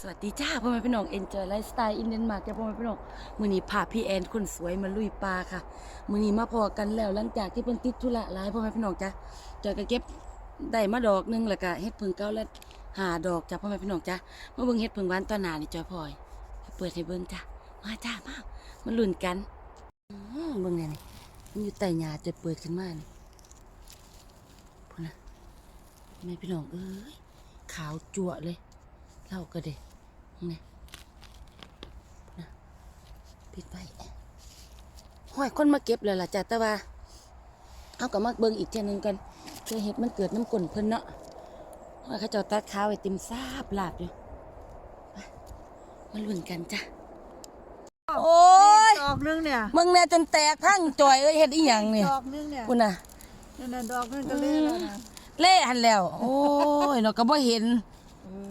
สวัสดีจ้าพ่อแม่พี่น้อง Enjoy Lifestyle in Denmark จ้าพ่อแม่พี่น้องมือนี้พาพี่แอนคนสวยมาลุยปลาค่ะมือนี้มาพอกันแล้วหลังจากที่เพิ่นติดธุระหลายพ่อแม่พี่น้องจ้าจอยก็เก็บได้มาดอกหนึงแล้วก็เฮ็ดพิ่งเก้าและหาดอกจ้าพ่อแม่พี่น้องจ้ามาเบิ่งเฮ็ดพิ่งหวานตอนหนานี่จอยพลอยเปิดให้เบิ่งจ้ามาจ้ามามาลุ้นกันเบิ่งแน่นี่มันอยู่ใต้หญ้าจะเปิดขึ้นมานี่พุ่นน่ะแม่พี่น้องเอ้ยขาวจั่วเลยเล่าก็เด็ นี่นะปิดไปห้อยคนมาเก็บเลยล่ะจ้ะแต่ว่าเอากับมาเบิ่งอีกเทียหนึงกันเพื่อเห็ดมันเกิดน้ำกลนเพิ่นเนาะห้อยเขาเจ้าตัดขาวไอติมซาบลาบอยู่ไปมาลุ้นกันจ้ะโอ้ยดอกนึงเนี่ยมึงแน่จนแตกพังจอยเอ้ยเฮ็ดอีหยังนี่ดอกนึงเนี่ยคุณน่ะนั่นน่ะดอกนึงก็เลยแล้วนะเละหันแล้ว โอ้ยเนาะก็บ่เห็น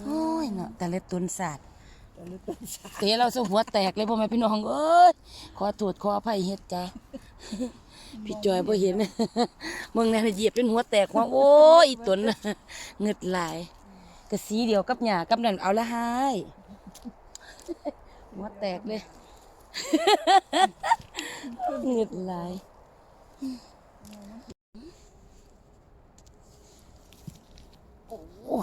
โอ้ยเนาะแต่เล็ตุนศาสตร์แต่ ลึกเป็นสาเตะเราซะหัวแตกเลยพ่อแม่พี่น้องเอ้ยขอโทษขออภัยเฮ็ดจ้าพี่จอยบ่เห็นมึงแน่เหยียบจนหัวแตกหัวโอ้ยอีตนเงึดหลายกะสีเดียวกับหญ้ากับนั่นเอาละหายหัวแตกเลยเงึดหลายโอ้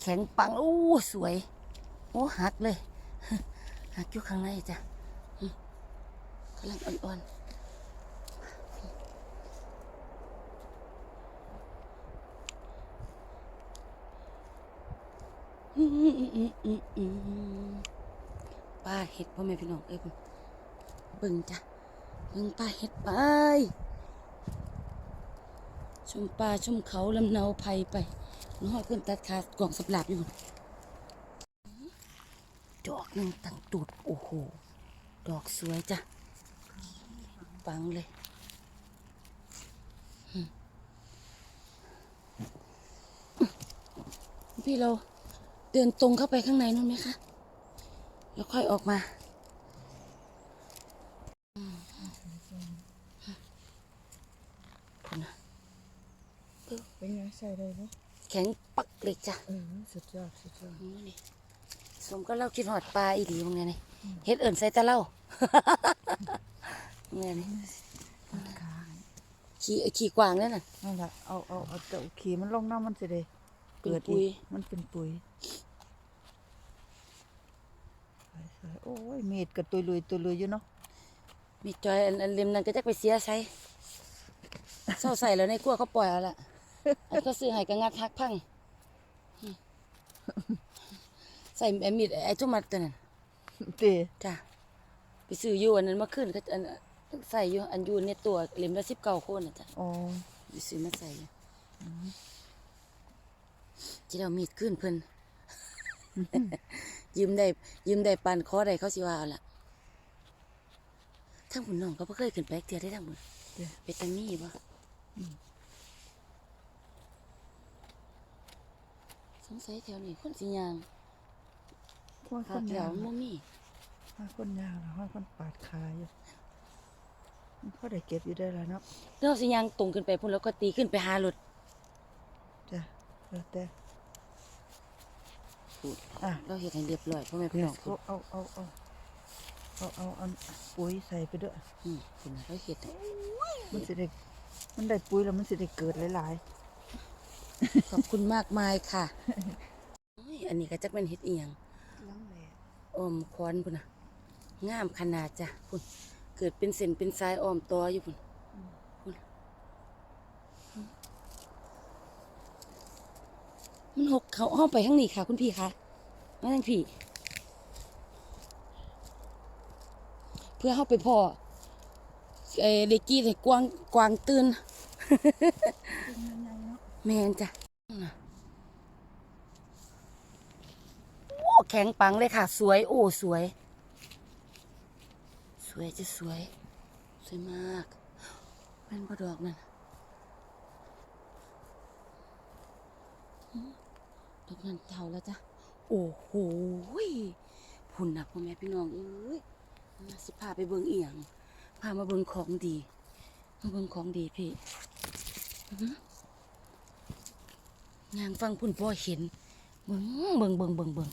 แข็งปังโอ้สวย โอ้หักเลยหักอยู่ข้างในจ้ะกำลังอ่อนๆป้าเห็ดพ่อแม่พี่น้องเอ้ยเบิ่งเบิ่งจ้ะเบิ่งป้าเห็ดไปชมป่าชมเขาลำเนาไผ่ไปน้อยเพิ่นตัดขาดกล่องสับหลาบอยู่ หนึ่งตั้งตูดโอ้โห ดอกสวยจ้ะปังเลยอืมพี่เราเดินตรงเข้าไปข้างในนู่นไหมคะ แล้วค่อยออกมาอืมพุ่นนะเป็นไงใส่ได้ไหมแข็งปักเลยจ้ะเออสุดยอด สุดยอดอืมนี่ สมก็เล่าคิดหอดปลาอีหลีมึงไงนี่เฮ็ดเอิ่นใส่ตะเล่ามึงไงนี่ขาขี่ขี่กวางนั่นน่ะนั่นแหละเอาเอาเอาเจ้าขี่มันลงน้ำมันสิเดเป็นเกิดปุ๋ยอีกมันเป็นปุ๋ยสวยๆโอ้ยมีดกับตุยลุยตุยลุยอยู่เนาะมีจอยอันอันริมนั้นก็จะไปเสียใส่เศร้าใส่แล้วในกลัวเขาปล่อยเอาละอันก็ซื้อให้ก็งัดฮักพังอืม ใส่ไอ้มีดไอ้ทุกมัดตัวนั้นเตะจ้ะไปซื้ออยู่อันนั้นเมาขึ้นก็อันใส่อยู่อันอยู่ในตัวเล่มละสิบเก้าโคนน่ะจ้ะอ๋อไปซื้อมาใส่อยู่ที่เรามีดขึ้นเพิ่นยืมได้ยืมได้ปันคอได้เขาสิว่าเอาละทั้งบุญน้องก็บ่เคยขึ้นไปเที่ยวได้ทั้งบุญเตะไปทางนี้บ่สงสัยแถวนี้คนสิยาง ห้อยคหานแถยาววบ่มีห้อยคนยาวแล้วห้อยคนปาดขาอยู่มันเขาได้เก็บอยู่ได้แล้วเนาะเราสิยางตรงขึ้นไปพุ่นแล้วก็ตีขึ้นไปหารถจ้ะแล้วแต่อะเราเฮ็ดให้เรียบร้อยพ่อแม่พี่น้องเอาเอาเอาเอาเอาเอาเอาปุ๋ยใส่ไปด้วยอืมพุ่นน่ะเราเฮ็ดให้มันสิได้มันได้ปุ๋ยแล้วมันสิได้เกิดหลายขอบคุณมากมายค่ะโอ้ยอันนี้ก็จักเป็นเฮ็ดอีหยังๆล้างแหล่ ออมควันพุ่นน่ะงามขนาดจ้ะพุ่นเกิดเป็นเส้นเป็นสายอ้อมตออยู่พุ่นพุ่นมันหกเขาห้องไปข้างนี้ค่ะ คุณพี่คะมาทางพี่ เพื่อเข้าไปพ่อเออเด็กกี้ให้กวางกวางตื่น แมนจ้ะน่ะโอ้ แข็งปังเลยค่ะ สวย โอ้ สวย สวยจะสวย สวยมากเป็นบดอกนั่นดอกนั้นเท่าแล้วจ้ะ โอ้โหยพุ่นนะพ่อแม่พี่น้องเอ้ยสิพาไปเบิ่งเอียง พามาเบิ่งของดี มาเบิ่งของดีพี่ยางฟังพุ่นพ่อเห็น เบิ่งเบิ่งเบิ่งเบิ่งเบิ่ง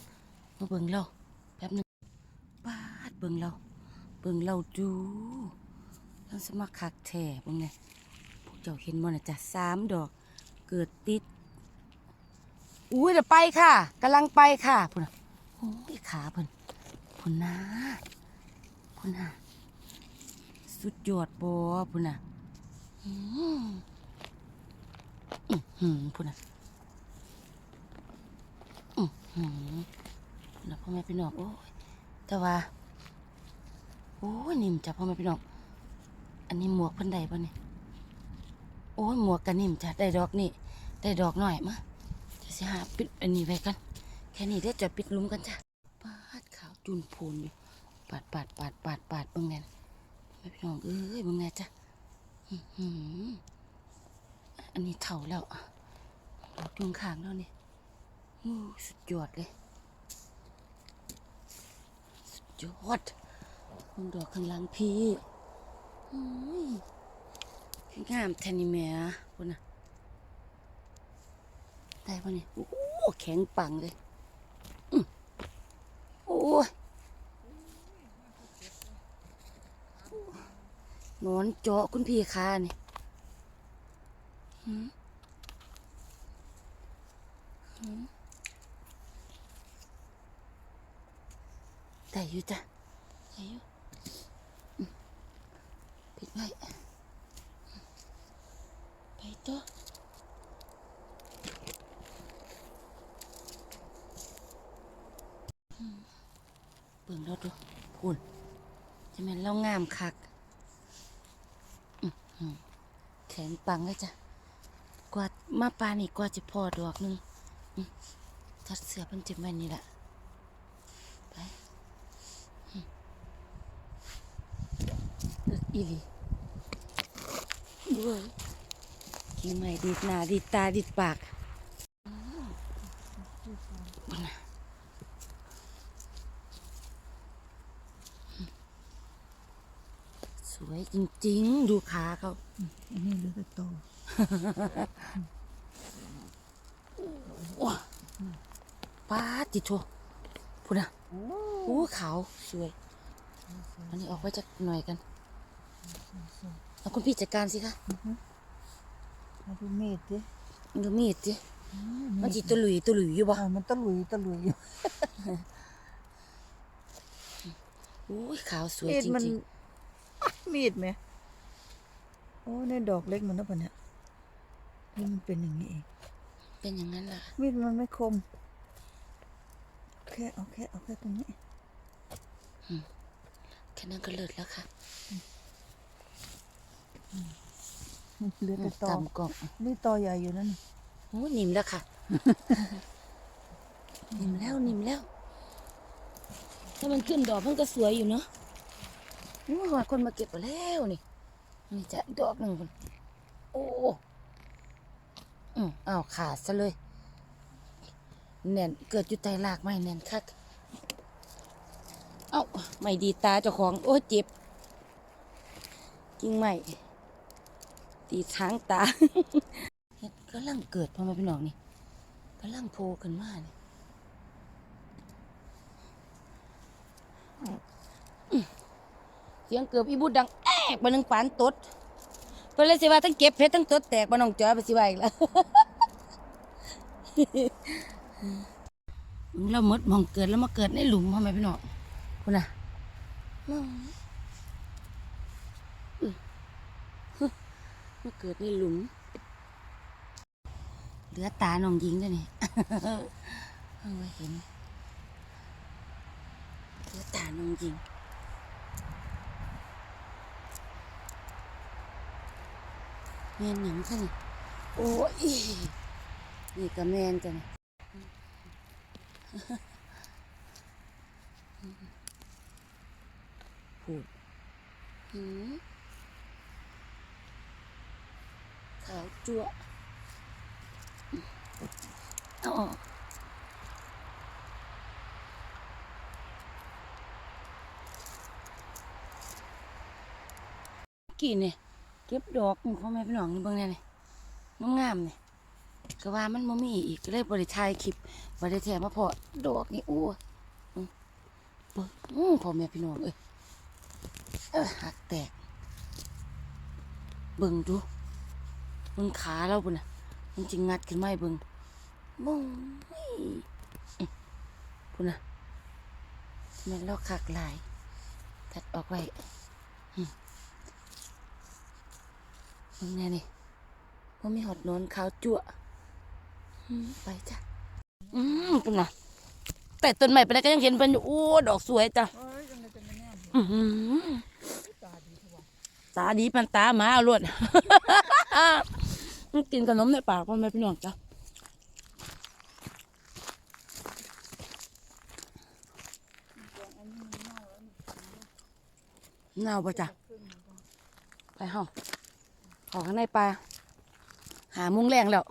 มาเบิ่งเราแป๊บหนึงปาดเบิ่งเรา เบิ่งเราดูเราสมัครคักแท้เบิ่งไงพวกเจ้าเห็นบ่น่ะจ้ะสามดอก เกิดติดอุ้ยเดี๋ยวไปค่ะกำลังไปค่ะพุ่นน่ะโอ้ยขาพิ่นพุ่นนะพุ่นนะสุดยอดบ่พุ่นน่ะอืมอื้อหือพุ่นน่ะอื้อหือ นะพ่อแม่พี่น้องโอ้ยแต่ว่าโอ้ยนิ่มจ้ะพ่อแม่พี่น้องอันนี้หมวกเพิ่นได้ป่ะนี่โอ้ยหมวกกันนิ่มจ้ะได้ดอกนี่ได้ดอกหน่อยมาจะสิหาปิดอันนี้ไว้กันแค่นี้ได้จะปิดลุมกันจ้ะปาดขาวจุนพูนอยู่ปาดปาดปาดปาดปาดเบิ่งแน่นะแม่พี่น้องเอ้ยเบิ่งแน่จ้ะอันนี้เท่าแล้วดอกจุงขางแล้วนี่สุดยอดเลย สุด ยอดเบิ่งดอกข้างหลังพี่งามแทนนี่แม่พุ่นน่ะ ได้ปะเนี่ยโอ้แข็งปังเลยโอ้ยนอนเจาะคุณพี่คาเนี่ยหืมหืม ได้อยู่จ้ะได้อยู่ปิดไว้ไปต่อเบิ่งเราดูพุ่นจะแม่นเรางามคักแขนปังเลยจ้ะกว่ามาปานี่กว่าจะพอดอกนึงทัดเสือเพิ่นเจ็บไว้นี่แหละไปอื้อเลิศ อีหลีด้วยกินใหม่ดีดหน้าดีดตาดีดปากอื้อเบิ่งนะสวยจริงๆ ดูขาเขาอันนี้เหลือแต่ตอว้าป้าดติดโชพูดนะโอ้ขาว สวย อันนี้ออกไว้จากหน่อยกัน เอาคุณพี่จัดการสิคะมาดูเม็ดดิดูมีดสิมันจีตัวหลุยตัวหลุยอยู่บ่อ่ามันตะลุยตะลุยอยู่โอ้ยขาวสวยเม็ดจมันริงมีดไหมโอ้ในดอกเล็กมันนะปะเนี่ยนี่มันเป็นอย่างนี้เองๆเป็นอย่างนั้นล่ะมีดมันไม่คมแค่เอาแค่เอาแค่ตรงนี้แค่นั้นก็เลิศแล้วค่ะ เหลือแต่ตอตำกล่องนี่ตอใหญ่อยู่นั่นโอ้ยนิ่มแล้วค่ะนิ่มแล้วนิ่มแล้ว ถ้ามันขึ้นดอกมันก็สวยอยู่เนาะนี่ว่าคนมาเก็บไปแล้วนี่นี่จะดอกหนึ่งคนโอ้อืมอ้าวขาดซะเลยแน่นเกิดอยู่ใต้รากไม้แน่นคักเอ้าไม่ดีตาเจ้าของ โอ้ยเจ็บ กิ่งไม้ ตีทางตาเฮ็ดกำลังเกิดพ่อแม่พี่น้องนี่กำลังโผล่ขึ้นมานี่อื้อเสียงเกือบอีบุดดังแอกบนนึงปานตดเพิ่นเลยสิว่าทั้งเก็บเพชรทั้งตดแตกบ่น้องจอยไปสิว่าอีกแล้วเราหมดมองเกิดแล้วมาเกิดในหลุมพ่อแม่พี่น้องพุ่นน่ะอื้ออื้อฮึ มาเกิดในหลุม เหลือตาน้องยิงด้วยนี่เอาไว้เห็น เหลือตาน้องยิงแมนหยังค่ะนี่โอ้ย นี่ก็แมนจ้ะนี่พูดหืม ขาวจั่วเอาออกกี่เนี่ยเก็บดอกพ่อแม่พี่น้องนี่เบิ่งแน่นี่งามๆนี่ก็ว่ามันบ่มีอีกก็เลยบริทายคลิปบริแทมาพอดอกนี่โอ้ยบิ่งพ่อแม่พี่น้องเอ้ยเออหักแตกเบิ่งดู บิ่งขาเราปุ่นน่ะมันจริงงัดขึ้นไมาให้เบิ่งมองไม่ปุ่นน่ะแม่นเราคักหลาย ตัดออกไว้มเบิ่งนี่ว่ามีหอดนอนขาวจั่วไปจ้ะ อืมปุ่นน่ะแต่ต้นใหม่ไปแล้วก็ยังเห็นเป็นอยู่โอ้ดอกสวยจ้ะเอ้ยจังตาดีปันตาหมาเอาลวด มันกินขนมในปากพ่อแม่พี่น้องจ้ะเน่าปะจ้ะไปห้องขอข้างในปลาหามุ้งแรงแล้ว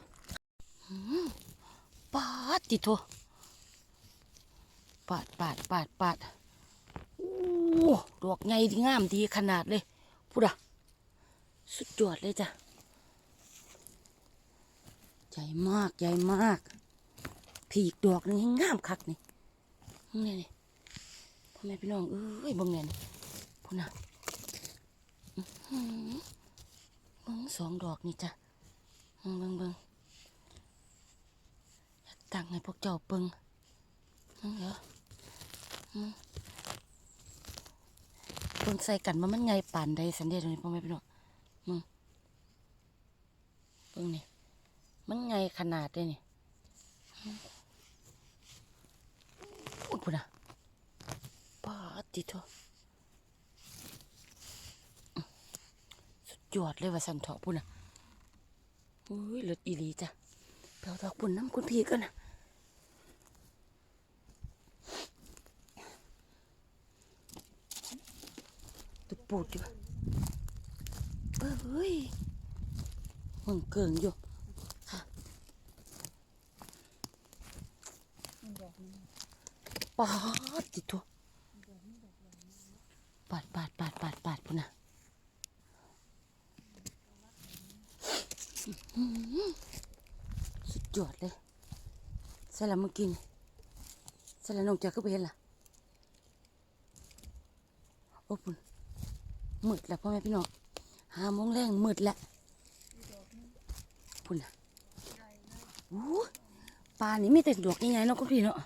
ปาดจิโทปาดปาดปาดปาดโอ้ดอกไงดีงามดีขนาดเลยพูดอะสุดยอดเลยจ้ะ ใหญ่มากใหญ่มากผีกดอกหนึงให้งามคักนี่นี่นี่พ่อแม่พี่น้องเอ้ยเบิ่งเนี่ยนี่พูดนะอื้อหือเบิ่งสองดอกนี่จ้ะเบิ่งเบิ่งเบิ่งอยากตั้งให้พวกเจ้าเบิ่งเบิ่งเหรอเบิ่งใส่กันว่ามันไงป่านใดสันเดียตรงนี้พ่อแม่พี่น้องมึงเบิ่งนี่ มันไงขนาดเลยนี่อุ้ยพุ่นอะป้าติโทสุดยอดเลยว่าสันเถาะพุ่นอะอุ้ยเลือดอีลีจ้ะเปล่าดอกปุ่นน้ำคุณพี่กันนะตุกปูดอยู่เอ้ยมึงเกิงอยู่ ปาดจิตัวปาดปาดปาดปาดปาดพุ่นนะอื้อหือสุดยอดเลยใส่ละเมื่อกี้นี่ใส่ละน้องจากก็ไปเห็นล่ะโอ้ปุ่นมืดแล้วพ่อแม่พี่น้องหาโมงแรงมืดแล้วพุ่นนะโอ้ปลานี่มีแต่ดอกใหญ่ๆเนาะคุณพี่เนาะ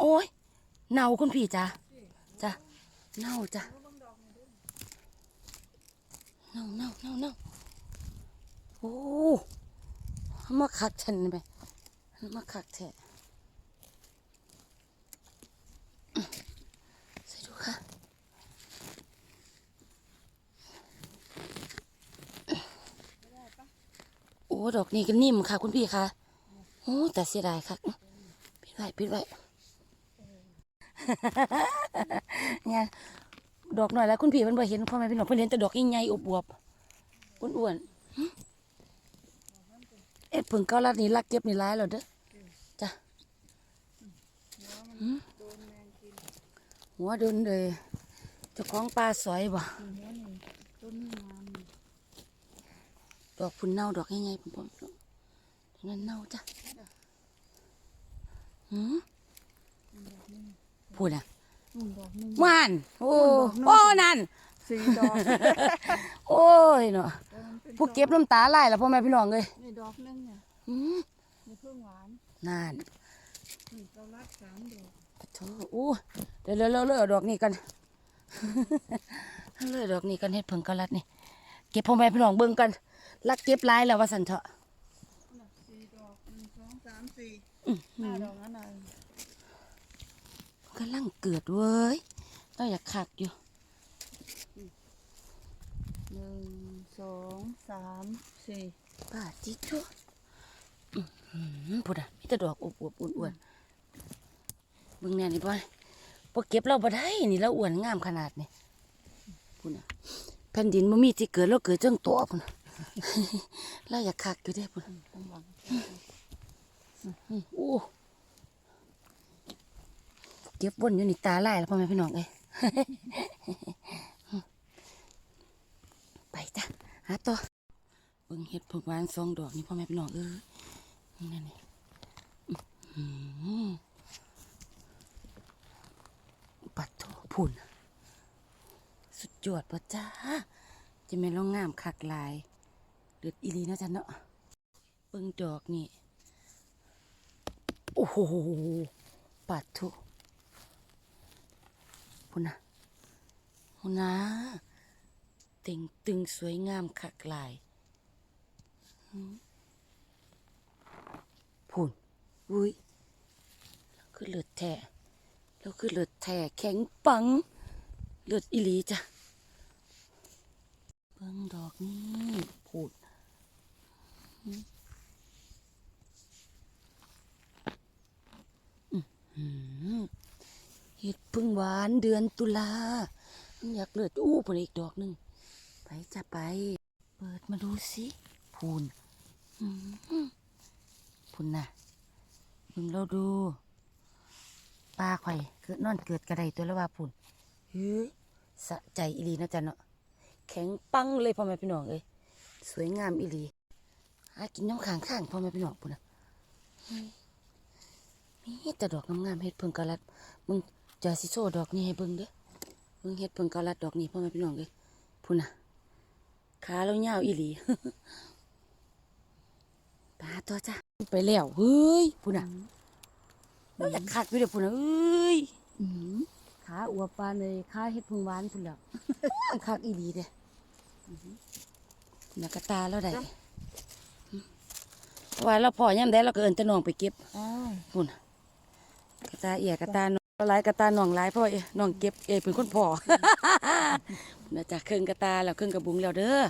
โอ้ย เน่าคุณพี่จ้ะจ้ะเน่าจ้ะเน่าเน่าเน่าเน่าโอ้มาคักฉันไปมาคักแท้อื้อใส่ดูค่ะโอ้ดอกนี้ก็นิ่มค่ะ คุณพี่ค่ะโอ้แต่เสียดายค่ะปิดไว้ปิดไว้ เนี่ยดอกหน่อยแล้วคุณพี่เพิ่นบ่เห็นพ่อแม่พี่น้องเพิ่นเห็นแต่ดอกใหญ่ๆอวบๆอ้วนๆเอ็ดเพิ่งเกาลัดนี่ลักเก็บนี่หลายแล้วเด้อจ้ะหัวโดนเลยเจ้าของปลาสอยบ่ดอกพุ่นเน่าดอกใหญ่ๆพุ่นๆนั้นเน่าจ้ะหืม พูดอะอืมดอกหนึง ม่านโอ้ดอกเนาะโอ้นั่น สี่ดอกโอ้ยเนาะแต่มันเป็นผู้เก็บน้ำตาไหลแล้วพ่อแม่พี่น้องเลยนี่ดอกหนึงเนี่ยอืมนี่เพิ่งหวานนั่น นี่เกาลัดสามดอกปะโถอู้เดี๋ยวเร็วเร็วเร็วเอาดอกนี้กัน เลือดอกนี้กันเฮ็ดเพิ่งกะลัดนี่ เก็บพ่อแม่พี่น้องเบิ่งกันลักเก็บหลายแล้วว่าสันเถอะ น่ะสี่ดอกหนึ่งสองสามสี่อื้อห้าดอกนั่นน่ะ กำลังเกิดเว้ยต้องอยากขักอยู่หนึ่งสองสามสี่ป้าจิจุอื้อหือพูดอะมีแต่ดอกอวบๆอ้วนๆเบิ่งแน่นี่บ่พอเก็บเราบ่ได้นี่เราอ้วนงามขนาดนี่พูดอะแผ่นดินบ่มีที่เกิดเราเกิดจังตัวพุ่นน่ะเราอยากคักอยู่เด้พุ่นข้างหลังอืมโอ้ เก็บวนอยู่ในตาไล่แล้วพ่อแม่พี่น้องเอ้ยไปจ้ะหาต่อเบิ่งเห็ดผกวานซองดอกนี่พ่อแม่พี่น้องเออนั่นนี่ปัดโถพุ่น สุดยอดปะจ้าจะไม่ร้องงามคักลาย เดือดอีรีนะจ๊ะเนาะเบิ่งดอกนี่ โอ้โหปัดโถ พุ่นะพุ่นะเต่งตึงสวยงามคักหลายหืมพุ่นอุ้ยแล้วคือเลือดแท้แล้วคือเลือดแท้แข็งปัง เลือดอีหลีจ้ะเบิ่งดอกนี่พูดอื้อหือ เห็ดพึ่งหวานเดือนตุลาอยากเลือดอู้ผลอีกดอกหนึ่งไปจะไป เปิดมาดูสิพูนพูนน่ะเบิ่งเราดูปลาไข่อยเกิดนอนเกิดกระไดตัวละว่าพูนเฮ้ยสะใจอีลีนะจ๊ะเนาะแข็งปังเลยพ่อแม่พี่น้องเอ้ยสวยงามอีลีหากินน้ำข้างข้างพ่อแม่พี่น้องปุ่นนะมีแต่ดอกงามๆเฮ็ดเพิ่งกระลัดมึง จาสิโซดอกนี้ให้เบิ่งเด้อมึงเฮ็ดเพิ่งกะลัดดอกนี้พ่อแม่พี่น้องเอ้ยพุ่นน่ะขาเรายาวอีหลีปลาตัวจ้ะไปแล้วเฮ้ยพุ่นน่ะมันจะคักอยู่เด้อพุ่นน่ะเอ้ยอื้อหือขาอวบปานเลยขาเฮ็ดเพิ่งหวานพุ่นแล้วคักอีหลีเด้นักกระตาแล้วได้เพราะว่าเราพอย่ำได้เราก็เอินแตะนองไปเก็บอ้าวพุ่นน่ะกระตาเอียกระตา น้องหลายกระตาหน่องหลายเพราะว่าเอ้หน่องเก็บเอเป็นคนพ่อน่าจะเครื่องกระตาแล้วเครื่องกระบุงแล้วเด้อ